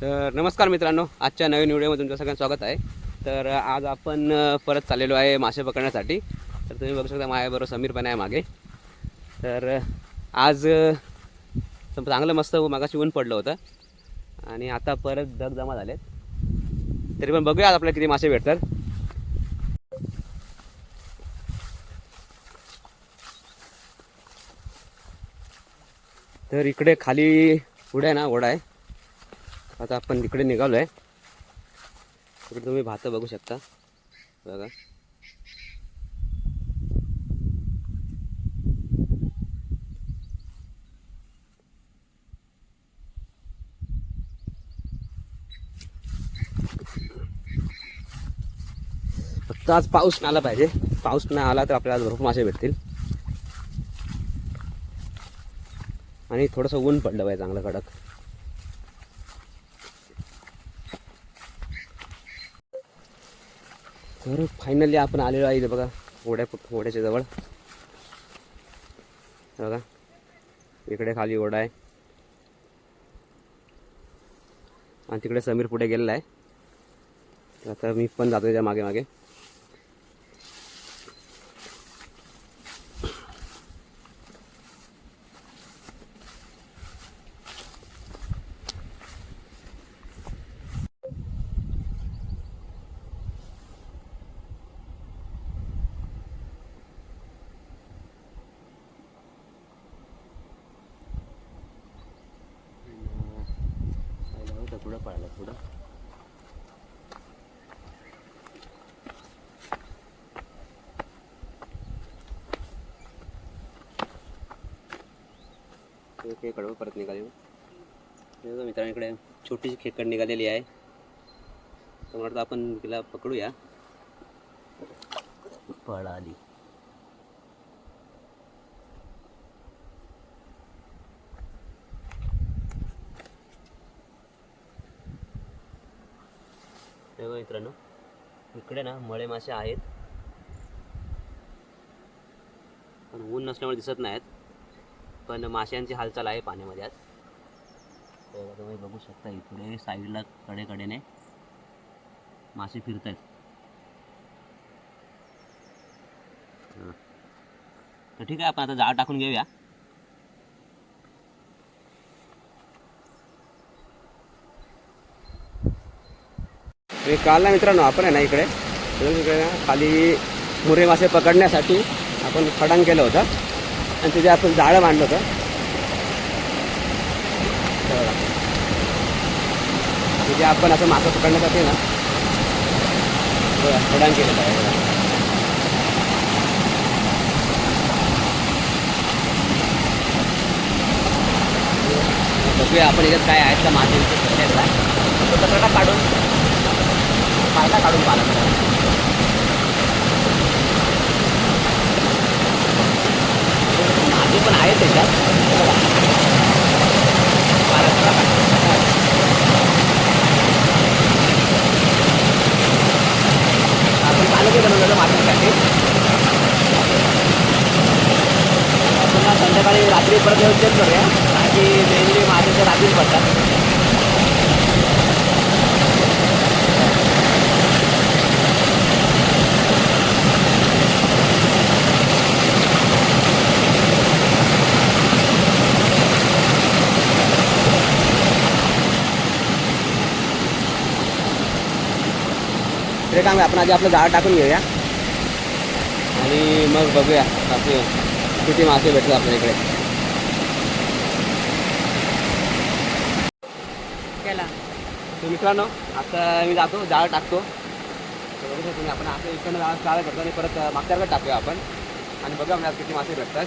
तर नमस्कार मित्रांनो आजच्या नवीन व्हिडिओमध्ये तुमचं सगळ्यांचं स्वागत आहे. तर आज आपण परत चाललेलो आहे मासे पकडण्यासाठी. तर तुम्ही बघू शकता माझ्याबरोबर समीर पण आहे मागे. तर आज चांगलं मस्त मागाशी ऊन पडलं होतं. आणि आता परत धग जमा झालेत. तरी पण बघूया आज आपल्याला किती मासे भेटतात. तर इकडे खाली पुढे आहे ना ओढा आहे. आता आपण तिकडे निघालो आहे तिकडे तुम्ही भातं बघू शकता. बघा. फक्त आज पाऊस नाही आला पाहिजे. पाऊस नाही आला तर आपल्याला आज भरपूर मासे भेटतील. आणि थोडंसं ऊन पडलं पाहिजे चांगलं कडक. तर फायनली आपण आलेलो आहे इथे बघा ओढ्या ओढ्याच्या जवळ. बघा इकडे खाली ओढा आहे. आणि तिकडे समीर पुढे गेलेला आहे. तर आता मी पण जातो त्याच्यामागे मागे पुढं पळाला पुढं खेकडवर परत निघाले. मित्रांनी इकडे. मित्रांकडे छोटीशी खेकड निघालेली आहे. तर वाटतं आपण तिला पकडूया. पळाली. हे मित्रांनो इकडे ना मळे मासे आहेत. पण ऊन नसल्यामुळे दिसत नाहीत. पण माशांची हालचाल आहे पाण्यामध्ये आज. तर तुम्ही बघू शकता इकडे साईडला कडेकडेने मासे फिरत आहेत हां. तर ठीक आहे आपण आता जाळ टाकून घेऊया. हे काल ना मित्रांनो आपण आहे ना इकडे इकडे ना खाली मुरे मासे पकडण्यासाठी आपण खडांग केलं होतं. आणि तिथे आपण जाळं मांडलं होतं. हे तिथे आपण असं मासा पकडण्यासाठी ना बघा, केलेलं आहे. बघूया आपण याच्यात काय आहेत का मासे विषय एकदा कचरा काढून फायदा काढून पाला संध्याकाळी रात्री परत येऊन चेक करूया कारण की मेनली माझे ते पडतात ते काम आहे आपण आधी आपलं जाळ टाकून घेऊया. आणि मग बघूया आपले किती मासे भेटतात आपल्या इकडे. तर मित्रांनो आता मी जातो जाळ टाकतो. तर बघू शकतो तुम्ही आपण असं इकडनं जाळ जाळ करतो आणि परत मागच्याकडे टाकूया आपण. आणि बघूया आपल्याला किती मासे भेटतात.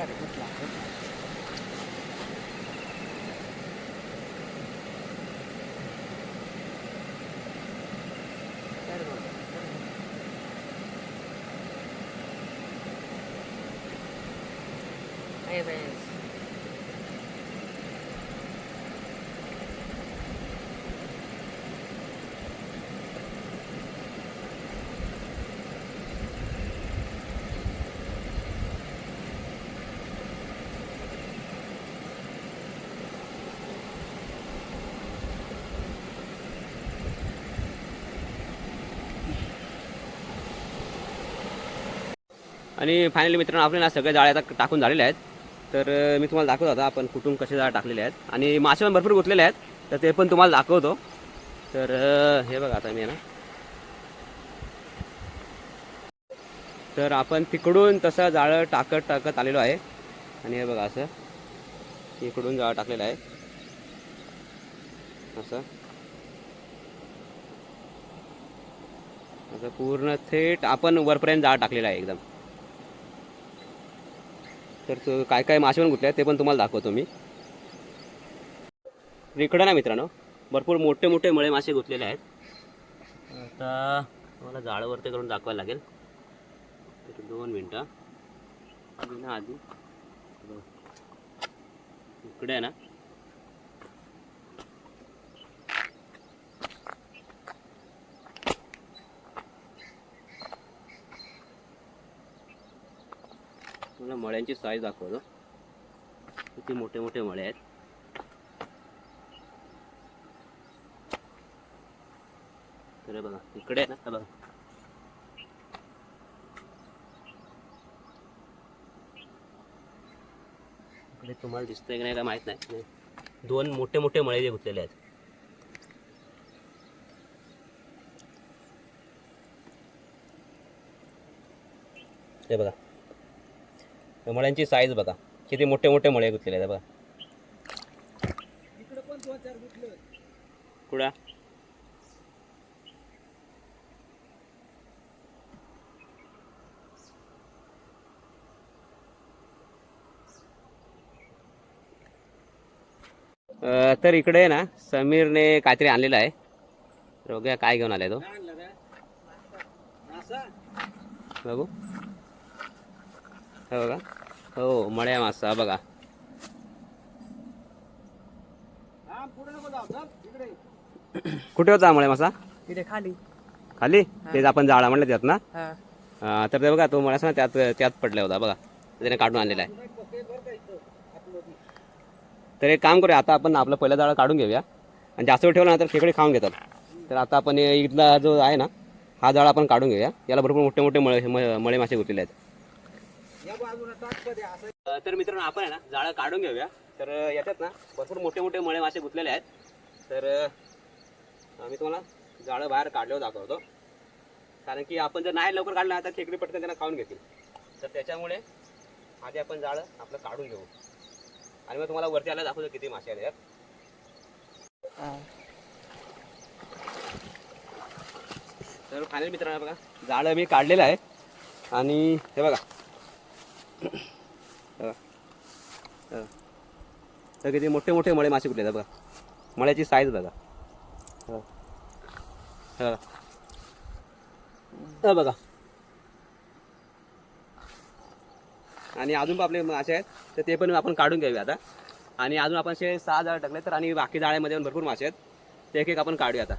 Cara, eu lá, vou lá. आणि फायनली मित्रांनो आपले ना सगळे जाळे आता टाकून झालेले आहेत. तर मी तुम्हाला दाखवत होता आपण कुठून कसे जाळे टाकलेले आहेत. आणि मासे पण भरपूर गुतलेले आहेत तर ते पण तुम्हाला दाखवतो. तर हे बघा आता मी आहे ना. तर आपण तिकडून तसं जाळं टाकत टाकत आलेलो आहे. आणि हे बघा असं. इकडून जाळं टाकलेलं आहे. असं. असं पूर्ण थेट आपण वरपर्यंत जाळ टाकलेलं आहे एकदम. तर काय काय मासे पण गुतले आहेत ते पण तुम्हाला दाखवतो मी. इकडं ना मित्रांनो भरपूर मोठे मोठे मळे मासे गुतलेले आहेत. आता मला जाळवरती करून दाखवायला लागेल. तर दोन मिनटं. आधी ना आधी. इकडे आहे ना तुम्हाला मळ्यांची साईज दाखवतो. किती मोठे मोठे मळे आहेत. तर बघा इकडे आहे ना बघा. इकडे तुम्हाला दिसतंय की नाही काय माहीत नाही. दोन मोठे मोठे मळे जे गुंतलेले आहेत. हे बघा. मळ्यांची साईज बघा. किती मोठे मोठे मळे गुंतलेले आहेत बघा. अं, तर इकडे ना समीरने काहीतरी आणलेलं आहे. बघूया काय घेऊन आलाय तो. बघू. हे बघा. हो मळ्या मासा बघा. कुठे होता मळ्या मासा? खाली. खाली? तेच आपण जाळा म्हणलं त्यात ना हा तर ते बघा तो मळ्यास ना त्यात त्यात पडला होता बघा. त्याने काढून आणलेला आहे. तर एक काम करूया आता आपण आपलं पहिलं जाळं काढून घेऊया. आणि जास्त वेळ ठेवला ना तर खेकडे खाऊन घेतात तर आता आपण हे इथला जो आहे ना हा जाळा आपण काढून घेऊया. याला भरपूर मोठे मोठे मळे म- मळे मासे गुतलेले आहेत. तर मित्रांनो आपण आहे ना जाळं काढून घेऊया. तर याच्यात ना भरपूर मोठे मोठे मळे मासे गुतलेले आहेत. तर मी तुम्हाला जाळं बाहेर काढल्यावर दाखवतो. कारण की आपण जर नाही लवकर काढलं तर खेकडी पटकन त्यांना खाऊन घेतील. तर त्याच्यामुळे आधी आपण जाळं आपलं काढून घेऊ. आणि मग तुम्हाला वरती आलं दाखवतो किती मासे आले आहेत तर फायनल मित्रांनो बघा जाळं मी काढलेलं आहे. आणि हे बघा. तर किती मोठे मोठे मळे मासे कुठले आहेत बघा. मळ्याची साईज बघा. हे. बघा. बघा. आणि अजून पण आपले मासे आहेत तर ते पण आपण काढून घेऊया आता. आणि अजून आपण असे सहा जाळे टाकले तर आणि बाकी जाळ्यामध्ये पण भरपूर मासे आहेत. ते एक एक आपण काढूया आता.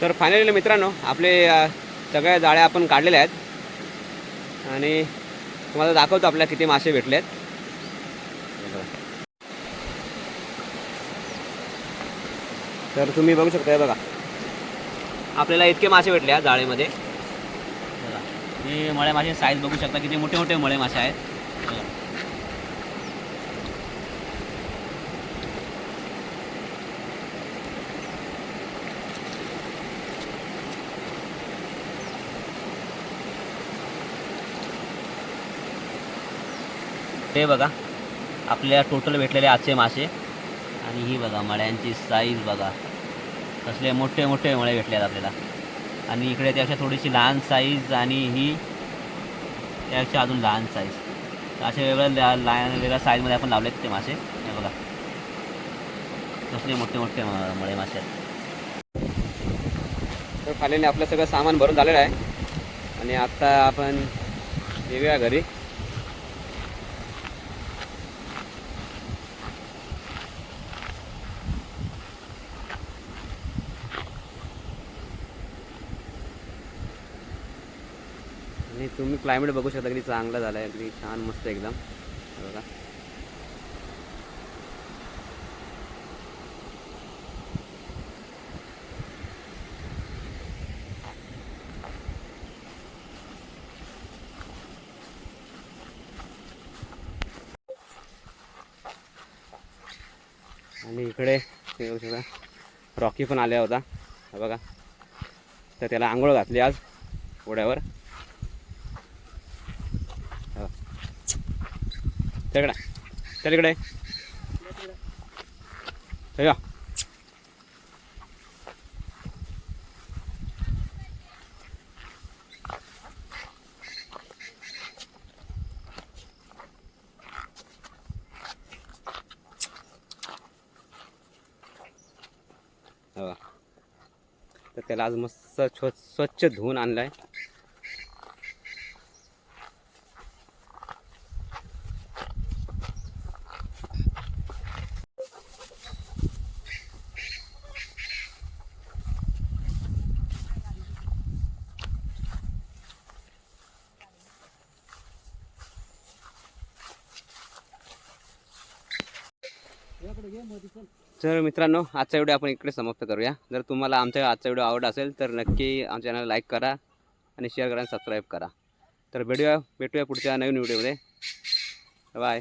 तर फायनली मित्रांनो आपले सगळ्या जाळ्या आपण काढलेल्या आहेत. आणि तुम्हाला दाखवतो आपल्याला किती मासे भेटले आहेत तर तुम्ही बघू शकता हे बघा. आपल्याला इतके मासे भेटले या जाळेमध्ये. बघा हे मळे मासे साईज बघू शकता किती मोठे मोठे मळे मासे आहेत. ते बघा. आपल्या टोटल भेटलेले आजचे मासे. आणि ही बघा मळ्यांची साईज बघा. कसले मोठे मोठे मळे भेटले आहेत आपल्याला. आणि इकडे त्यापेक्षा थोडीशी लहान साईज आणि ही त्यापेक्षा अजून लहान साईज तर असे वेगळ्या लहान वेगळ्या साईजमध्ये आपण लावलेत ते मासे. हे बघा. कसले मोठे मोठे मळे मासे आहेत. तर फायनली आपलं सगळं सामान भरून झालेलं आहे. आणि आत्ता आपण येऊया घरी. तुम्ही क्लायमेट बघू शकता किती चांगलं झालं आहे अगदी छान मस्त एकदम. बघा. आणि इकडे बघू शकता रॉकी पण आल्या होता. बघा. तर त्याला आंघोळ घातली आज ओढ्यावर तिकडे. चल इकडे. या. हो. तर त्याला आज मस्त स्वच्छ धुवून आणलं आहे तर मित्रांनो आजचा व्हिडिओ आपण इकडे समाप्त करूया. जर तुम्हाला आमचा आजचा व्हिडिओ आवड असेल तर नक्की आमच्या चॅनल लाईक करा आणि शेअर करा आणि सबस्क्राईब करा. तर भेटूया भेटूया पुढच्या नवीन व्हिडिओमध्ये. बाय